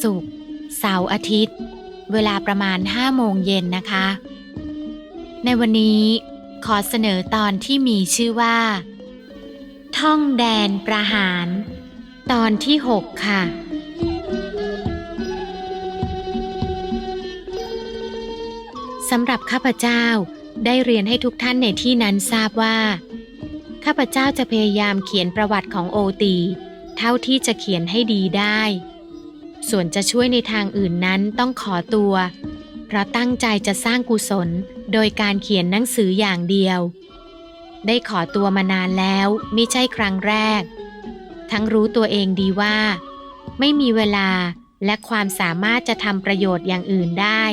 ศุกร์เสาร์อาทิตย์ เวลาประมาณ5โมงเย็นนะคะ ในวันนี้ขอเสนอตอนที่มีชื่อว่า ท่องแดนประหาร ตอนที่ 6 ค่ะสำหรับข้าพเจ้าได้เรียนให้ทุกท่านในที่นั้นทราบว่า ข้าพเจ้าจะพยายามเขียนประวัติของโอตี เท่าที่จะเขียนให้ดีได้ ส่วนจะช่วยในทางอื่นนั้นต้องขอตัว เพราะตั้งใจจะสร้างกุศลโดยการเขียนหนังสืออย่างเดียว ได้ขอตัวมานานแล้วไม่ใช่ครั้งแรก ทั้งรู้ตัวเองดีว่า ไม่มีเวลาและความสามารถจะทำประโยชน์อย่างอื่นได้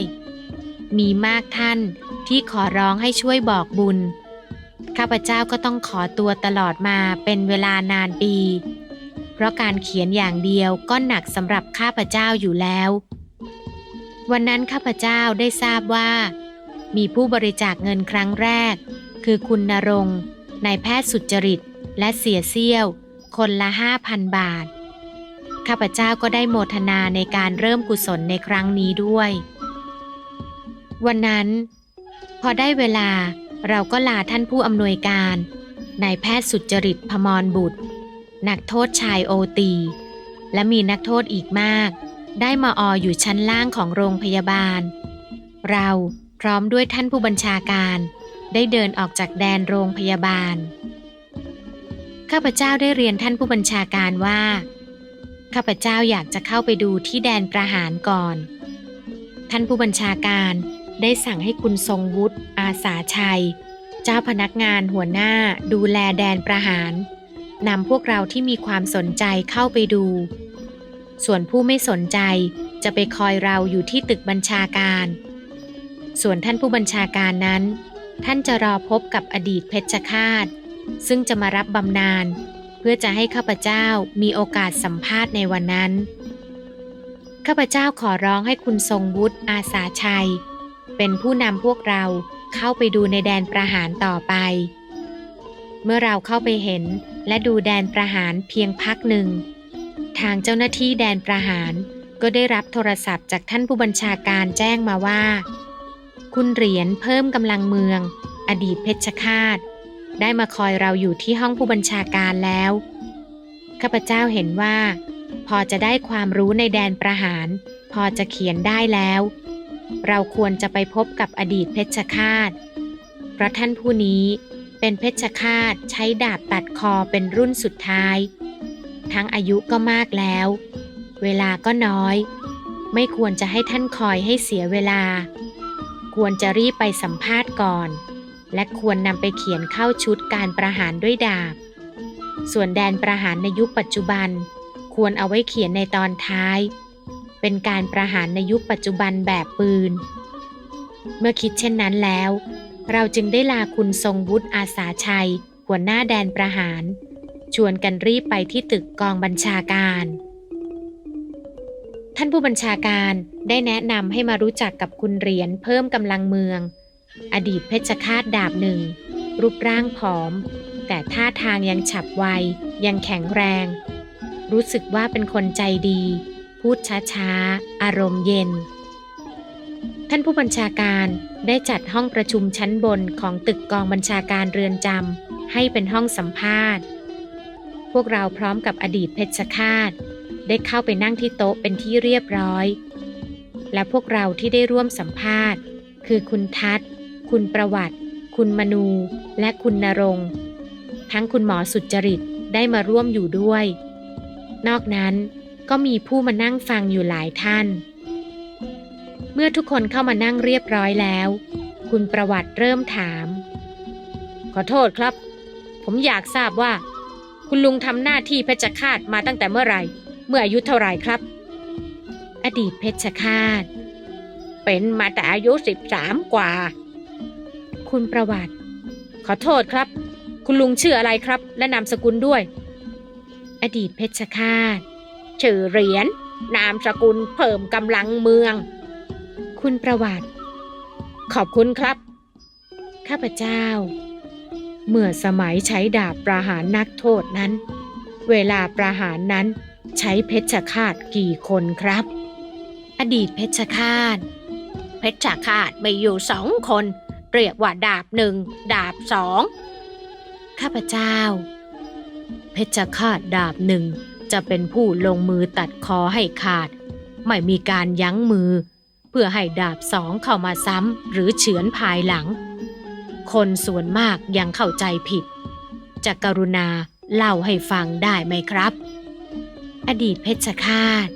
มีมากท่านที่ขอร้องให้ช่วยบอกบุญ ข้าพเจ้าก็ต้องขอตัวตลอดมาเป็นเวลานานปี เพราะการเขียนอย่างเดียวก็หนักสำหรับข้าพเจ้าอยู่แล้ว วันนั้นข้าพเจ้าได้ทราบว่า มีผู้บริจาคเงินครั้งแรก คือคุณนรงนายแพทย์สุจริตและเสียเซี่ยว คนละห้าพันบาท ข้าพเจ้าก็ได้โมทนาในการเริ่มกุศลในครั้งนี้ด้วย วันนั้น พอได้เวลาเราก็ลาท่านผู้อำนวยการนายแพทย์สุจริตพมรบุตร นักโทษชายโอตี และมีนักโทษอีกมาก ได้มาอออยู่ชั้นล่างของโรงพยาบาล เราพร้อมด้วยท่านผู้บัญชาการได้เดินออกจากแดนโรงพยาบาล ข้าพเจ้าได้เรียนท่านผู้บัญชาการว่า ข้าพเจ้าอยากจะเข้าไปดูที่แดนประหารก่อน ท่านผู้บัญชาการได้สั่งให้คุณทรงวุฒิอาสาชัย เจ้าพนักงานหัวหน้าดูแลแดนประหาร นำพวกเราที่มีความสนใจเข้าไปดู ส่วนผู้ไม่สนใจจะไปคอยเราอยู่ที่ตึกบัญชาการ ส่วนท่านผู้บัญชาการนั้น ท่านจะรอพบกับอดีตเพชฌฆาต ซึ่งจะมารับบำนาญเพื่อจะให้ข้าพเจ้ามีโอกาสสัมภาษณ์ในวันนั้น ข้าพเจ้าขอร้องให้คุณทรงวุฒิอาสาชัย เป็นผู้นำพวกเราเข้าไปดูในแดนประหารต่อไป เมื่อเราเข้าไปเห็น และดูแดนประหารเพียงพักหนึ่ง ทางเจ้าหน้าที่แดนประหารก็ได้รับโทรศัพท์จากท่านผู้บัญชาการแจ้งมาว่า คุณเหรียญเพิ่มกำลังเมือง อดีตเพชฌฆาต ได้มาคอยเราอยู่ที่ห้องผู้บัญชาการแล้ว ข้าพเจ้าเห็นว่า พอจะได้ความรู้ในแดนประหาร พอจะเขียนได้แล้ว เราควรจะไปพบกับอดีตเพชฌฆาตเพราะท่านผู้นี้ เป็นเพชฌฆาตใช้ดาบตัดคอเป็นรุ่นสุดท้าย ทั้งอายุก็มากแล้ว เวลาก็น้อย ไม่ควรจะให้ท่านคอยให้เสียเวลา ควรจะรีบไปสัมภาษณ์ก่อน และควรนำไปเขียนเข้าชุดการประหารด้วยดาบ ส่วนแดนประหารในยุคปัจจุบัน ควรเอาไว้เขียนในตอนท้าย เป็นการประหารในยุคปัจจุบันแบบปืน เมื่อคิดเช่นนั้นแล้ว เราจึงได้ลาคุณทรงวุฒิอาสาชัย หัวหน้าแดนประหาร ชวนกันรีบไปที่ตึกกองบัญชาการ ท่านผู้บัญชาการได้แนะนำให้มารู้จักกับคุณเหรียญเพิ่มกำลังเมือง อดีตเพชฌฆาตดาบหนึ่ง รูปร่างผอม แต่ท่าทางยังฉับไว ยังแข็งแรง รู้สึกว่าเป็นคนใจดี พูดช้าๆ อารมณ์เย็น ท่านผู้บัญชาการได้จัดห้องประชุมชั้นบนของตึกกองบัญชาการเรือนจำให้เป็นห้องสัมภาษณ์ พวกเราพร้อมกับอดีตเพชฌฆาต ได้เข้าไปนั่งที่โต๊ะเป็นที่เรียบร้อย และพวกเราที่ได้ร่วมสัมภาษณ์ คือคุณทัศคุณประวัติ คุณมนู และคุณนรงทั้งคุณหมอสุจริตได้มาร่วมอยู่ด้วย นอกนั้นก็มีผู้มานั่งฟังอยู่หลายท่าน เมื่อทุกคนเข้ามานั่งเรียบร้อยแล้ว คุณประวัติเริ่มถาม ขอโทษครับ ผมอยากทราบว่า คุณลุงทำหน้าที่เพชฌฆาตมาตั้งแต่เมื่อไหร่ เมื่ออายุเท่าไหร่ครับ อดีตเพชฌฆาต เป็นมาแต่อายุสิบสามกว่า คุณประวัติ ขอโทษครับ คุณลุงชื่ออะไรครับ และนามสกุลด้วย อดีตเพชฌฆาตชื่อเหรียญนามสกุลเพิ่มกำลังเมือง คุณประวัติ ขอบคุณครับ ข้าพเจ้า เมื่อสมัยใช้ดาบประหารนักโทษนั้น เวลาประหารนั้นใช้เพชฌฆาตกี่คนครับ อดีตเพชฌฆาต เพชฌฆาตมีอยู่สองคน เรียกว่าดาบหนึ่งดาบสองข้าพเจ้า เพชฌฆาตดาบหนึ่งจะเป็นผู้ลงมือตัดคอให้ขาด ไม่มีการยั้งมือ เพื่อให้ดาบสองเข้ามาซ้ำหรือเฉือนภายหลัง คนส่วนมากยังเข้าใจผิดจะกรุณาเล่าให้ฟังได้ไหมครับ อดีตเพชฌฆาต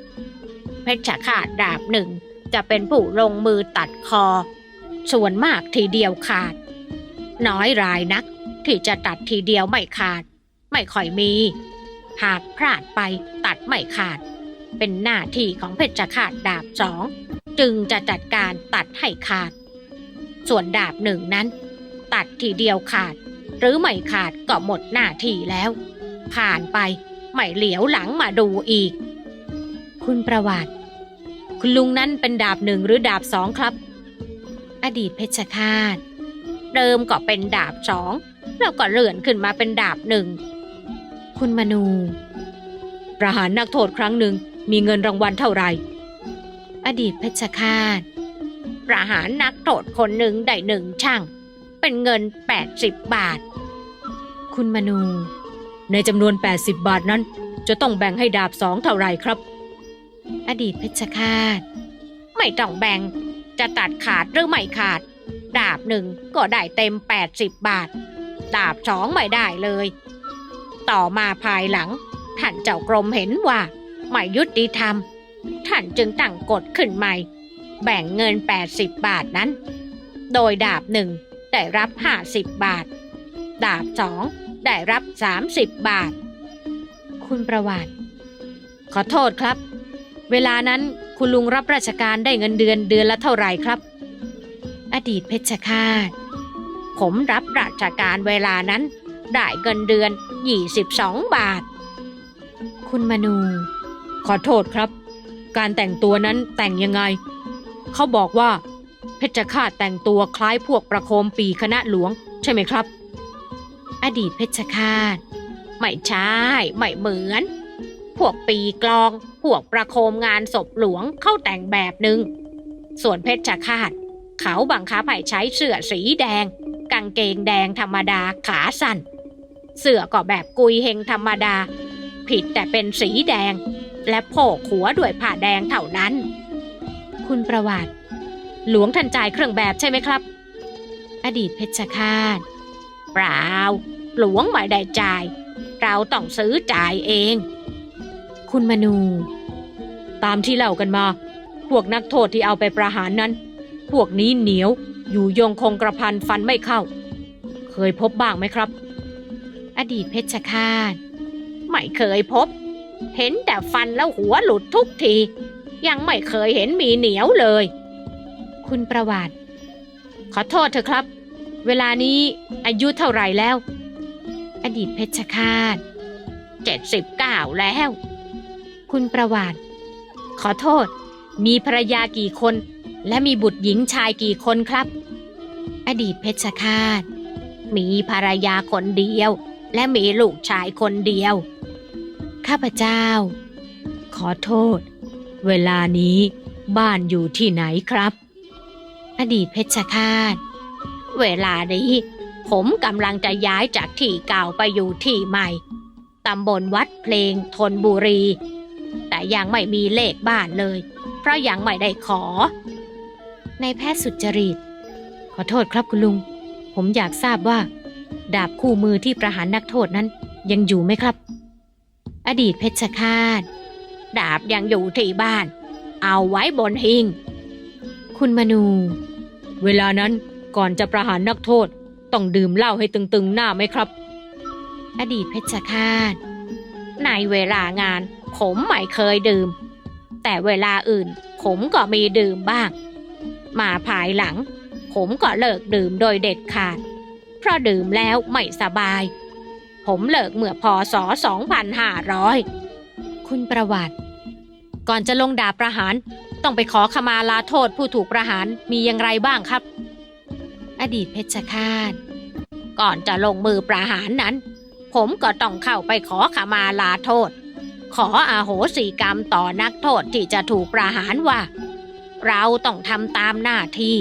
เพชฌฆาตดาบหนึ่งจะเป็นผู้ลงมือตัดคอ ส่วนมากทีเดียวขาด น้อยรายนักที่จะตัดทีเดียวไม่ขาด ไม่ค่อยมี หากพลาดไปตัดไม่ขาด เป็นหน้าที่ของเพชฌฆาตดาบสอง จึงจะจัดการตัดให้ขาด ส่วนดาบหนึ่งนั้น ตัดทีเดียวขาด หรือไม่ขาดก็หมดหน้าที่แล้ว ผ่านไปไม่เหลียวหลังมาดูอีก คุณประวัติ คุณลุงนั้นเป็นดาบหนึ่งหรือดาบสองครับ อดีตเพชฌฆาตเดิมก็เป็นดาบสองแล้วก็เลื่อนขึ้นมาเป็นดาบหนึ่งคุณมนู ประหารนักโทษครั้งหนึ่งมีเงินรางวัลเท่าไหร่ อดีตเพชฌฆาต ประหารนักโทษคนหนึ่งได้หนึ่งช่าง เป็นเงิน 80 บาท คุณมนู ในจำนวน 80 บาทนั้น จะต้องแบ่งให้ดาบสองเท่าไหร่ครับ อดีตเพชฌฆาต ไม่ต้องแบ่ง จะตัดขาดหรือไม่ขาด ดาบหนึ่งก็ได้เต็ม 80 บาท ดาบสองไม่ได้เลย ต่อมาภายหลัง ท่านเจ้ากรมเห็นว่าไม่ยุติธรรม ท่านจึงตั้งกฎขึ้นใหม่ แบ่งเงิน 80 บาทนั้น โดยดาบหนึ่งได้รับ 50 บาท ดาบสองได้รับ 30 บาท คุณประวัติขอโทษครับ เวลานั้นคุณลุงรับราชการได้เงินเดือนเดือนละเท่าไหร่ครับ อดีตเพชฌฆาตผมรับราชการเวลานั้น ได้เงินเดือน 22 บาท คุณมนู ขอโทษครับ การแต่งตัวนั้นแต่งยังไง เขาบอกว่า เพชฌฆาตแต่งตัวคล้ายพวกประโคมปีคณะหลวง ใช่ไหมครับ อดีตเพชฌฆาตไม่ใช่ไม่เหมือน พวกปีกลอง พวกประโคมงานศพหลวงเข้าแต่งแบบหนึ่งส่วนเพชฌฆาตเขาบังคับให้ใช้เสื้อสีแดง กางเกงแดงธรรมดาขาสั้น เสื้อก็แบบกุยเฮงธรรมดา ผิดแต่เป็นสีแดง และโผกหัวด้วยผ้าแดงเท่านั้น คุณประวัติ หลวงท่านจ่ายเครื่องแบบใช่ไหมครับ อดีตเพชฌฆาตเปล่า หลวงไม่ได้จ่าย เราต้องซื้อจ่ายเอง คุณมนู ตามที่เล่ากันมา พวกนักโทษที่เอาไปประหารนั้น พวกนี้เหนียว อยู่ยงคงกระพันฟันไม่เข้า เคยพบบ้างไหมครับ อดีตเพชฌฆาตไม่เคยพบ เห็นแต่ฟันแล้วหัวหลุดทุกที ยังไม่เคยเห็นมีเหนียวเลย คุณประวัติ ขอโทษเถอะครับ เวลานี้อายุเท่าไหร่แล้ว อดีตเพชฌฆาตเจ็ดสิบเก้าแล้ว คุณประวัติ ขอโทษ มีภรรยากี่คน และมีบุตรหญิงชายกี่คนครับ อดีตเพชฌฆาตมีภรรยาคนเดียว และมีลูกชายคนเดียว ข้าพเจ้า ขอโทษ เวลานี้บ้านอยู่ที่ไหนครับ อดีตเพชฌฆาต เวลานี้ ผมกำลังจะย้ายจากที่เก่าไปอยู่ที่ใหม่ตำบลวัดเพลงทนบุรี แต่ยังไม่มีเลขบ้านเลย เพราะยังไม่ได้ขอ ในแพทย์สุจริต ขอโทษครับคุณลุง ผมอยากทราบว่า ดาบคู่มือที่ประหารนักโทษนั้นยังอยู่ไหมครับ อดีตเพชฌฆาต ดาบยังอยู่ที่บ้าน เอาไว้บนหิง คุณมนู เวลานั้นก่อนจะประหารนักโทษ ต้องดื่มเหล้าให้ตึงๆหน้าไหมครับ อดีตเพชฌฆาต ในเวลางาน ผมไม่เคยดื่ม แต่เวลาอื่น ผมก็มีดื่มบ้าง มาภายหลัง ผมก็เลิกดื่มโดยเด็ดขาด เพราะดื่มแล้วไม่สบาย ผมเลิกเมื่อพศ 2500 คุณประวัติ ก่อนจะลงดาบประหาร ต้องไปขอขมาลาโทษผู้ถูกประหารมีอย่างไรบ้างครับ อดีตเพชรฆาต ก่อนจะลงมือประหารนั้น ผมก็ต้องเข้าไปขอขมาลาโทษ ขออาโหสิกรรมต่อนักโทษที่จะถูกประหารว่า เราต้องทำตามหน้าที่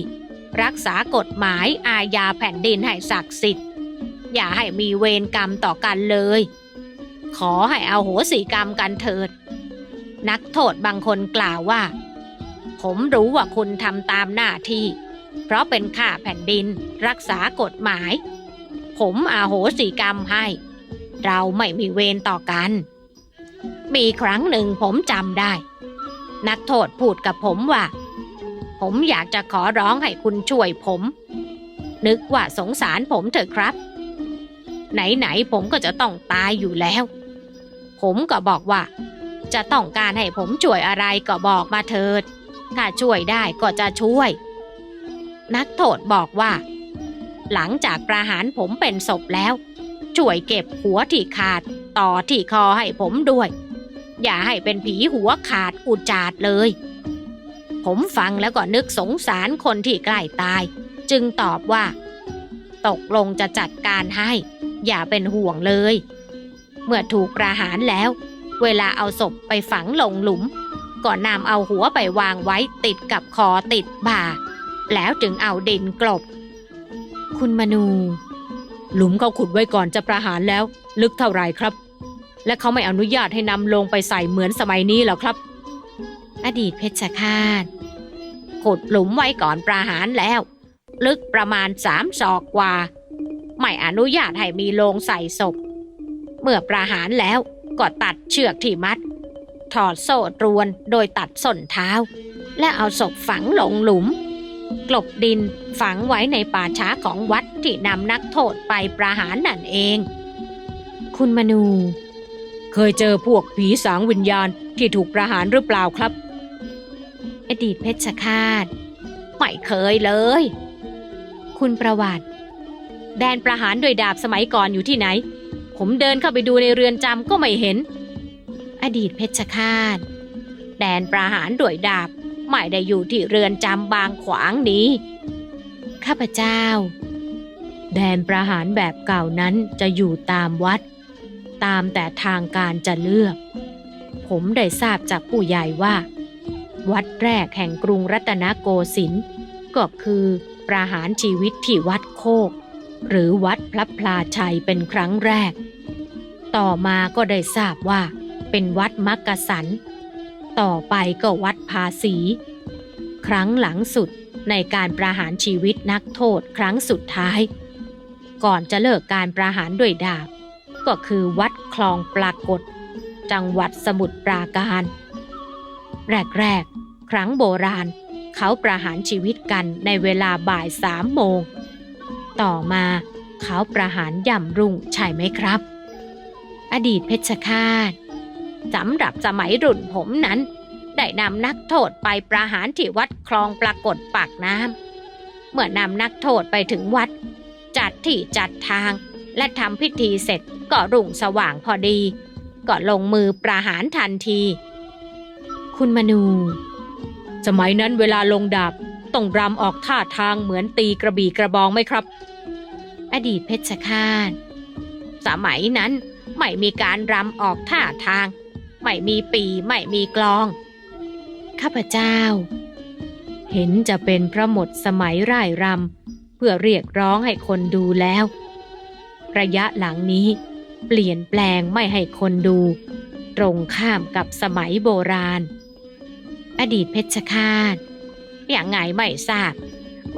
รักษากฎหมายอาญาแผ่นดินให้ศักดิ์สิทธิ์ อย่าให้มีเวรกรรมต่อกันเลย ขอให้เอาโหสิกรรมกันเถิด นักโทษบางคนกล่าวว่า ผมรู้ว่าคุณทำตามหน้าที่ เพราะเป็นข้าแผ่นดินรักษากฎหมาย ผมอาโหสิกรรมให้ เราไม่มีเวรต่อกัน มีครั้งหนึ่งผมจำได้ นักโทษพูดกับผมว่า ผมอยากจะขอร้องให้คุณช่วยผมนึกว่าสงสารผมเถอะครับ ไหนๆผมก็จะต้องตายอยู่แล้ว ผมก็บอกว่า จะต้องการให้ผมช่วยอะไรก็บอกมาเถิด ถ้าช่วยได้ก็จะช่วย นักโทษบอกว่า หลังจากประหารผมเป็นศพแล้ว ช่วยเก็บหัวที่ขาดต่อที่คอให้ผมด้วย อย่าให้เป็นผีหัวขาดอุจจาดเลย ผมฟังแล้วก็นึกสงสารคนที่ใกล้ตาย จึงตอบว่า ตกลงจะจัดการให้ อย่าเป็นห่วงเลย เมื่อถูกประหารแล้ว เวลาเอาศพไปฝังลงหลุม ก็นำเอาหัวไปวางไว้ติดกับคอติดบ่า แล้วจึงเอาดินกลบ คุณมนู หลุมเขาขุดไว้ก่อนจะประหารแล้ว ลึกเท่าไหร่ครับ และเขาไม่อนุญาตให้นำลงไปใส่เหมือนสมัยนี้หรอครับ อดีตเพชรฆาตขุดหลุมไว้ก่อนประหารแล้ว ลึกประมาณสามศอกกว่า ไม่อนุญาตให้มีโลงใส่ศพ เมื่อประหารแล้วก็ตัดเชือกที่มัด ถอดโซ่ตรวนโดยตัดส้นเท้า และเอาศพฝังลงหลุม กลบดินฝังไว้ในป่าช้าของวัดที่นำนักโทษไปประหารนั่นเอง คุณมนู เคยเจอพวกผีสางวิญญาณที่ถูกประหารหรือเปล่าครับ อดีตเพชรฆาตไม่เคยเลย คุณประวัติ แดนประหารด้วยดาบสมัยก่อนอยู่ที่ไหน ผมเดินเข้าไปดูในเรือนจำก็ไม่เห็น อดีตเพชรฆาต แดนประหารด้วยดาบไม่ได้อยู่ที่เรือนจำบางขวางนี้ ข้าพเจ้า แดนประหารแบบเก่านั้นจะอยู่ตามวัด ตามแต่ทางการจะเลือก ผมได้ทราบจากผู้ใหญ่ว่า วัดแรกแห่งกรุงรัตนโกสินทร์ก็คือประหารชีวิตที่วัดโคก หรือวัดพระพลาชัยเป็นครั้งแรก ต่อมาก็ได้ทราบว่า เป็นวัดมักกะสัน ต่อไปก็วัดภาษี ครั้งหลังสุดในการประหารชีวิตนักโทษครั้งสุดท้าย ก่อนจะเลิกการประหารด้วยดาบ ก็คือวัดคลองปรากฏ จังหวัดสมุทรปราการ แรกๆ ครั้งโบราณเขาประหารชีวิตกันในเวลาบ่ายสามโมง ต่อมา เขาประหารย่ำรุ่งใช่ไหมครับ อดีตเพชรฆาตสำหรับสมัยรุ่นผมนั้น ได้นำนักโทษไปประหารที่วัดคลองปรากฏปากน้ำเมื่อนำนักโทษไปถึงวัด จัดที่จัดทางและทำพิธีเสร็จก็รุ่งสว่างพอดี ก็ลงมือประหารทันที คุณมนู สมัยนั้นเวลาลงดาบ ต้องรำออกท่าทางเหมือนตีกระบี่กระบองไหมครับ อดีตเพชรฆาตสมัยนั้นไม่มีการรำออกท่าทาง ไม่มีปีไม่มีกลอง ข้าพเจ้า เห็นจะเป็นพระหมดสมัยร่ายรำเพื่อเรียกร้องให้คนดูแล้ว ระยะหลังนี้ เปลี่ยนแปลงไม่ให้คนดู ตรงข้ามกับสมัยโบราณ อดีตเพชรฆาต อย่างไงไม่ทราบ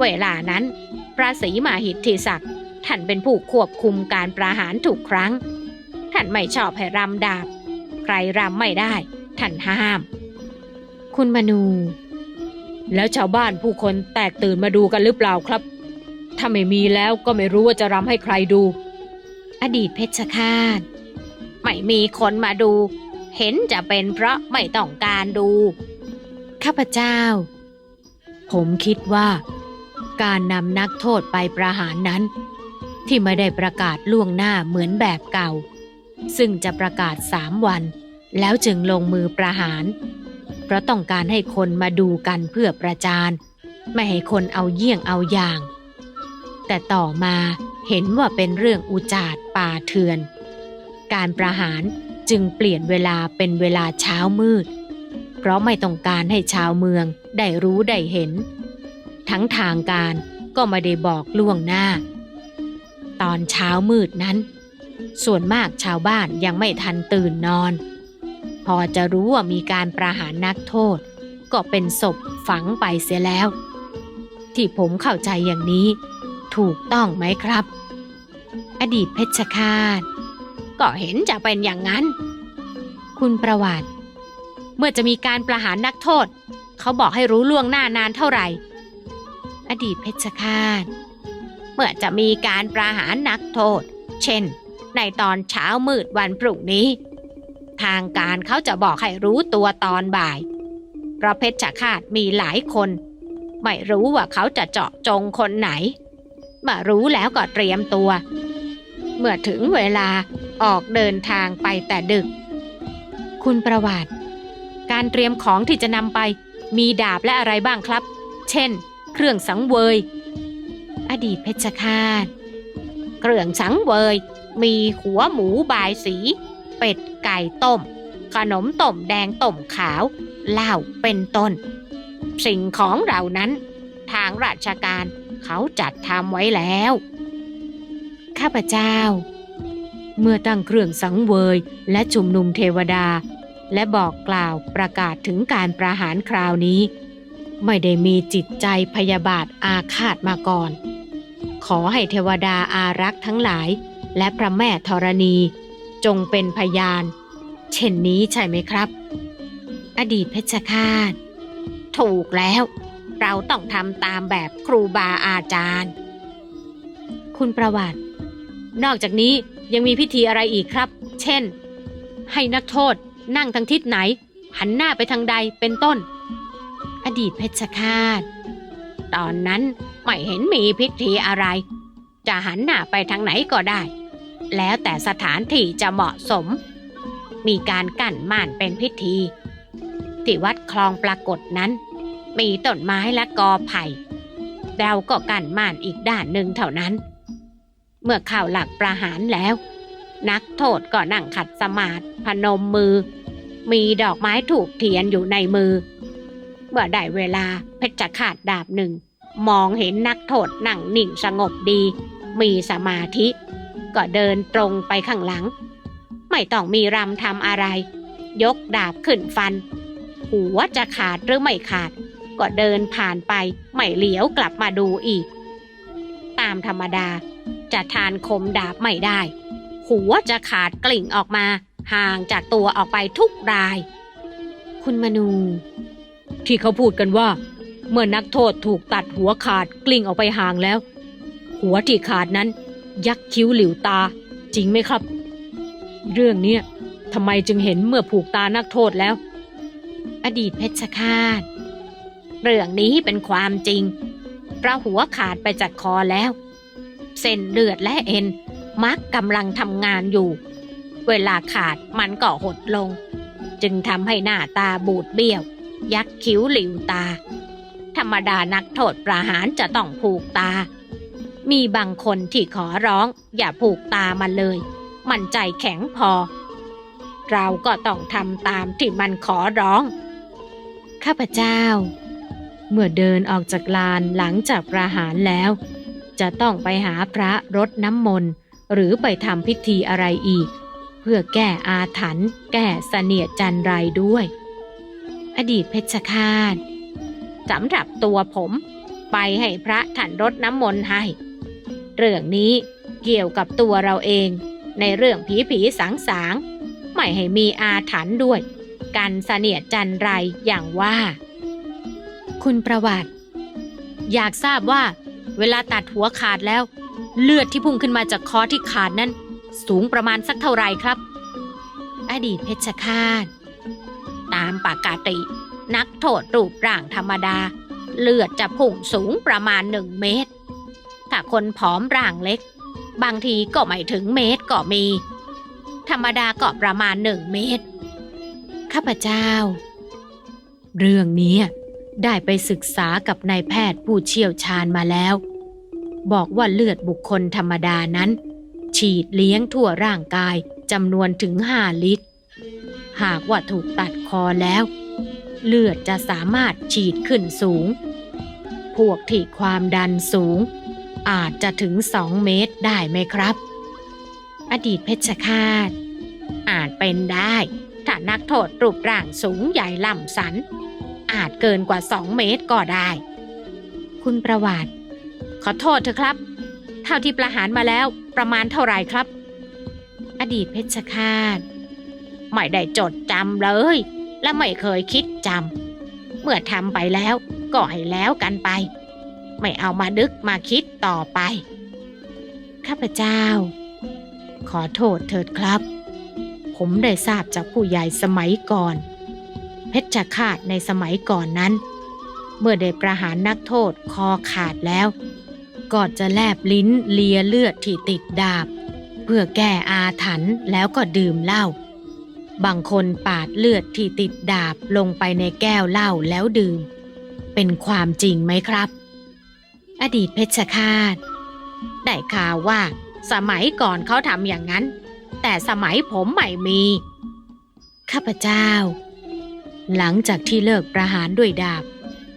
เวลานั้น พระศรีมาหิทธิศักดิ์ท่านเป็นผู้ควบคุมการประหารทุกครั้ง ท่านไม่ชอบให้รำดาบ ใครรำไม่ได้ ท่านห้าม คุณมนู แล้วชาวบ้านผู้คนแตกตื่นมาดูกันหรือเปล่าครับ ถ้าไม่มีแล้วก็ไม่รู้ว่าจะรำให้ใครดู อดีตเพชรฆาตไม่มีคนมาดู เห็นจะเป็นเพราะไม่ต้องการดู ข้าพเจ้า ผมคิดว่า การนำนักโทษไปประหารนั้น ที่ไม่ได้ประกาศล่วงหน้าเหมือนแบบเก่า ซึ่งจะประกาศสามวัน แล้วจึงลงมือประหาร เพราะต้องการให้คนมาดูกันเพื่อประจาน ไม่ให้คนเอาเยี่ยงเอาอย่าง แต่ต่อมาเห็นว่าเป็นเรื่องอุจาดป่าเถื่อน การประหารจึงเปลี่ยนเวลาเป็นเวลาเช้ามืด เพราะไม่ต้องการให้ชาวเมืองได้รู้ได้เห็น ทั้งทางการก็ไม่ได้บอกล่วงหน้า ตอนเช้ามืดนั้น ส่วนมากชาวบ้านยังไม่ทันตื่นนอน พอจะรู้ว่ามีการประหารนักโทษ ก็เป็นศพฝังไปเสียแล้ว ที่ผมเข้าใจอย่างนี้ถูกต้องไหมครับ อดีตเพชฌฆาตก็เห็นจะเป็นอย่างนั้น คุณประวัติ เมื่อจะมีการประหารนักโทษ เขาบอกให้รู้ล่วงหน้านานเท่าไหร่ อดีตเพชฌฆาต เมื่อจะมีการประหารนักโทษ เช่น ในตอนเช้ามืดวันพรุ่งนี้ ทางการเขาจะบอกให้รู้ตัวตอนบ่าย เพราะเพชฌฆาตมีหลายคน ไม่รู้ว่าเขาจะเจาะจงคนไหนเมื่อรู้แล้วก็เตรียมตัว เมื่อถึงเวลาออกเดินทางไปแต่ดึก คุณประวัติ การเตรียมของที่จะนำไป มีดาบและอะไรบ้างครับ เช่น เครื่องสังเวย อดีตเพชฌฆาตเครื่องสังเวย มีหัวหมูบายสี เป็ดไก่ต้ม ขนมต้มแดงต้มขาวเหล้าเป็นต้น สิ่งของเหล่านั้น ทางราชการเขาจัดทำไว้แล้ว ข้าพเจ้า เมื่อตั้งเครื่องสังเวยและชุมนุมเทวดา และบอกกล่าวประกาศถึงการประหารคราวนี้ ไม่ได้มีจิตใจพยาบาทอาฆาตมาก่อน ขอให้เทวดาอารักษ์ทั้งหลาย และพระแม่ธรณีจงเป็นพยาน เช่นนี้ใช่ไหมครับ อดีตเพชฌฆาต ถูกแล้ว เราต้องทำตามแบบครูบาอาจารย์ คุณประวัติ นอกจากนี้ยังมีพิธีอะไรอีกครับ เช่น ให้นักโทษ นั่งทางทิศไหน หันหน้าไปทางใดเป็นต้น อดีตเพชฌฆาต ตอนนั้นไม่เห็นมีพิธีอะไร จะหันหน้าไปทางไหนก็ได้ แล้วแต่สถานที่จะเหมาะสม มีการกั้นม่านเป็นพิธี ที่วัดคลองปรากฏนั้น มีต้นไม้และกอไผ่เราก็กั้นม่านอีกด้านหนึ่งเท่านั้น เมื่อข้าวหลักประหารแล้ว นักโทษก็นั่งขัดสมาธิพนมมือ มีดอกไม้ถูกเทียนอยู่ในมือ เมื่อได้เวลาเพชรขาดดาบหนึ่ง มองเห็นนักโทษนั่งนิ่งสงบดี มีสมาธิ ก็เดินตรงไปข้างหลัง ไม่ต้องมีรำทำอะไร ยกดาบขึ้นฟัน หัวจะขาดหรือไม่ขาด ก็เดินผ่านไปไม่เหลียวกลับมาดูอีก ตามธรรมดาจะทานคมดาบไม่ได้ หัวจะขาดกลิ่งออกมา ห่างจากตัวออกไปทุกราย คุณมนู ที่เขาพูดกันว่า เมื่อนักโทษถูกตัดหัวขาดกลิ้งออกไปห่างแล้ว หัวที่ขาดนั้น ยักคิ้วหลิวตา จริงไหมครับ เรื่องเนี้ยทำไมจึงเห็นเมื่อผูกตานักโทษแล้ว อดีตเพชฌฆาตเรื่องนี้เป็นความจริงเพราะหัวขาดไปจากคอแล้ว เส้นเลือดและเอ็น มักกำลังทำงานอยู่ เวลาขาดมันก็หดลง จึงทำให้หน้าตาบูดเบี้ยว ยักคิ้วหลิวตา ธรรมดานักโทษประหารจะต้องผูกตา มีบางคนที่ขอร้องอย่าผูกตามันเลย มันใจแข็งพอ เราก็ต้องทำตามที่มันขอร้อง ข้าพเจ้า เมื่อเดินออกจากลานหลังจากประหารแล้วจะต้องไปหาพระรดน้ำมนต์ หรือไปทำพิธีอะไรอีก เพื่อแก้อาถรรพ์แก้เสนียจันไรด้วย อดีตเพชฌฆาตสำหรับตัวผม ไปให้พระท่านรดน้ำมนต์ให้ เรื่องนี้เกี่ยวกับตัวเราเอง ในเรื่องผีผีสางสางๆไม่ให้มีอาถรรพ์ด้วย กันเสนียจันไรอย่างว่า คุณประวัติ อยากทราบว่า เวลาตัดหัวขาดแล้ว เลือดที่พุ่งขึ้นมาจากคอที่ขาดนั้น สูงประมาณสักเท่าไรครับ อดีตเพชฌฆาต ตามปากติ นักโทษรูปร่างธรรมดา เลือดจะพุ่งสูงประมาณหนึ่งเมตร ถ้าคนผอมร่างเล็ก บางทีก็ไม่ถึงเมตรก็มี ธรรมดาก็ประมาณหนึ่งเมตร ข้าพเจ้า เรื่องนี้ได้ไปศึกษากับนายแพทย์ผู้เชี่ยวชาญมาแล้ว บอกว่าเลือดบุคคลธรรมดานั้น ฉีดเลี้ยงทั่วร่างกายจำนวนถึงห้าลิตร หากว่าถูกตัดคอแล้ว เลือดจะสามารถฉีดขึ้นสูง พวกที่ความดันสูง อาจจะถึงสองเมตรได้ไหมครับ อดีตเพชฌฆาต อาจเป็นได้ ถ้านักโทษรูปร่างสูงใหญ่ล่ำสัน อาจเกินกว่าสองเมตรก็ได้ คุณประวัติ ขอโทษเถอะครับ เท่าที่ประหารมาแล้วประมาณเท่าไหร่ครับ อดีตเพชฌฆาตไม่ได้จดจำเลย และไม่เคยคิดจำเมื่อทำไปแล้วก็ให้แล้วกันไป ไม่เอามาดึกมาคิดต่อไป ข้าพเจ้า ขอโทษเถิดครับ ผมได้ทราบจากผู้ใหญ่สมัยก่อน เพชฌฆาตในสมัยก่อนนั้น เมื่อได้ประหารนักโทษคอขาดแล้ว ก็จะแลบลิ้นเลียเลือดที่ติดดาบ เพื่อแก้อาถรรพ์แล้วก็ดื่มเหล้าบางคนปาดเลือดที่ติดดาบลงไปในแก้วเหล้าแล้วดื่ม เป็นความจริงไหมครับ อดีตเพชฌฆาต ได้ข่าวว่า สมัยก่อนเขาทำอย่างนั้น แต่สมัยผมไม่มี ข้าพเจ้า หลังจากที่เลิกประหารด้วยดาบ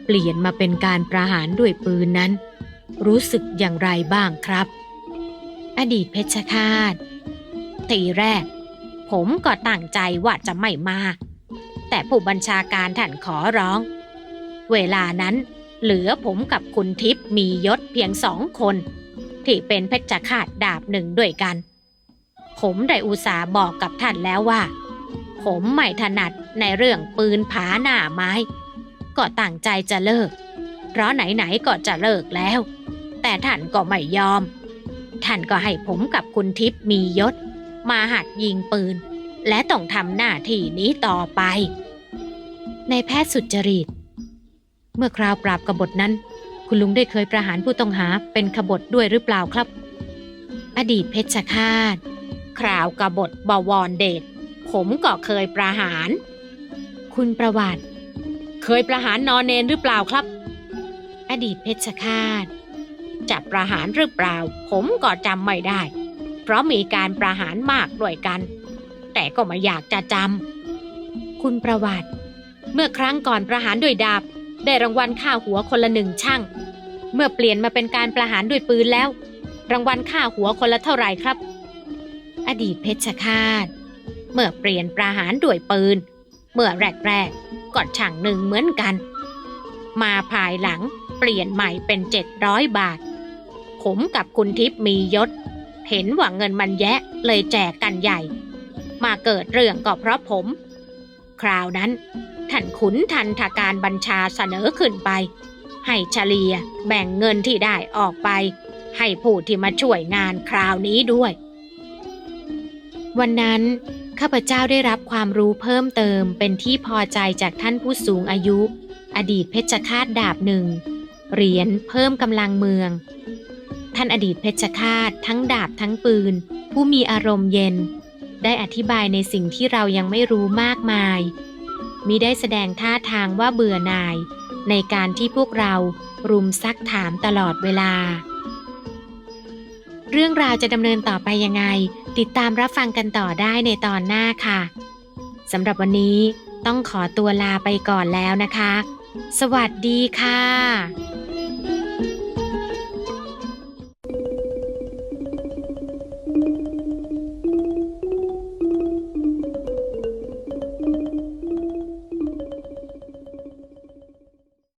เปลี่ยนมาเป็นการประหารด้วยปืนนั้น รู้สึกอย่างไรบ้างครับ อดีตเพชฌฆาตทีแรก ผมก็ตั้งใจว่าจะไม่มา แต่ผู้บัญชาการท่านขอร้อง เวลานั้นเหลือผมกับคุณทิพย์มียศเพียงสองคน ที่เป็นเพชฌฆาตดาบหนึ่งด้วยกัน ผมได้อุตส่าห์บอกกับท่านแล้วว่า ผมไม่ถนัดในเรื่องปืนผาหน้าไม้ ก็ตั้งใจจะเลิก เพราะไหนๆก็จะเลิกแล้ว แต่ท่านก็ไม่ยอม ท่านก็ให้ผมกับคุณทิพย์มียศ มาหัดยิงปืน และต้องทำหน้าที่นี้ต่อไป ในแพทย์สุจริต เมื่อคราวปราบกบฏนั้น คุณลุงได้เคยประหารผู้ต้องหาเป็นขบฏด้วยหรือเปล่าครับ อดีตเพชฌฆาตคราวกบฏบวรเดชผมก็เคยประหาร คุณประวัติ เคยประหารนอนเนนหรือเปล่าครับ อดีตเพชฌฆาต จะประหารหรือเปล่า ผมก็จำไม่ได้ เพราะมีการประหารมากด้วยกัน แต่ก็ไม่อยากจะจำคุณประวัติ เมื่อครั้งก่อนประหารด้วยดาบ ได้รางวัลค่าหัวคนละหนึ่งช่างเมื่อเปลี่ยนมาเป็นการประหารด้วยปืนแล้ว รางวัลค่าหัวคนละเท่าไหร่ครับ อดีตเพชฌฆาต เมื่อเปลี่ยนประหารด้วยปืน เมื่อแรกๆก็ช่างหนึ่งเหมือนกัน มาภายหลังเปลี่ยนใหม่เป็นเจ็ดร้อยบาท ผมกับคุณทิพย์มียศ เห็นว่าเงินมันแยะเลยแจกกันใหญ่ มาเกิดเรื่องก็เพราะผม คราวนั้นท่านขุนทันทการบัญชาเสนอขึ้นไป ให้เฉลียแบ่งเงินที่ได้ออกไป ให้ผู้ที่มาช่วยงานคราวนี้ด้วย วันนั้นข้าพเจ้าได้รับความรู้เพิ่มเติมเป็นที่พอใจจากท่านผู้สูงอายุ อดีตเพชฌฆาตดาบหนึ่งเหรียญเพิ่มกำลังเมือง ท่านอดีตเพชฌฆาตทั้งดาบทั้งปืน ผู้มีอารมณ์เย็น ได้อธิบายในสิ่งที่เรายังไม่รู้มากมาย มิได้แสดงท่าทางว่าเบื่อหน่าย ในการที่พวกเรารุมซักถามตลอดเวลา เรื่องราวจะดำเนินต่อไปยังไง ติดตามรับฟังกันต่อได้ในตอนหน้าค่ะสำหรับวันนี้ต้องขอตัวลาไปก่อนแล้วนะคะ สวัสดีค่ะ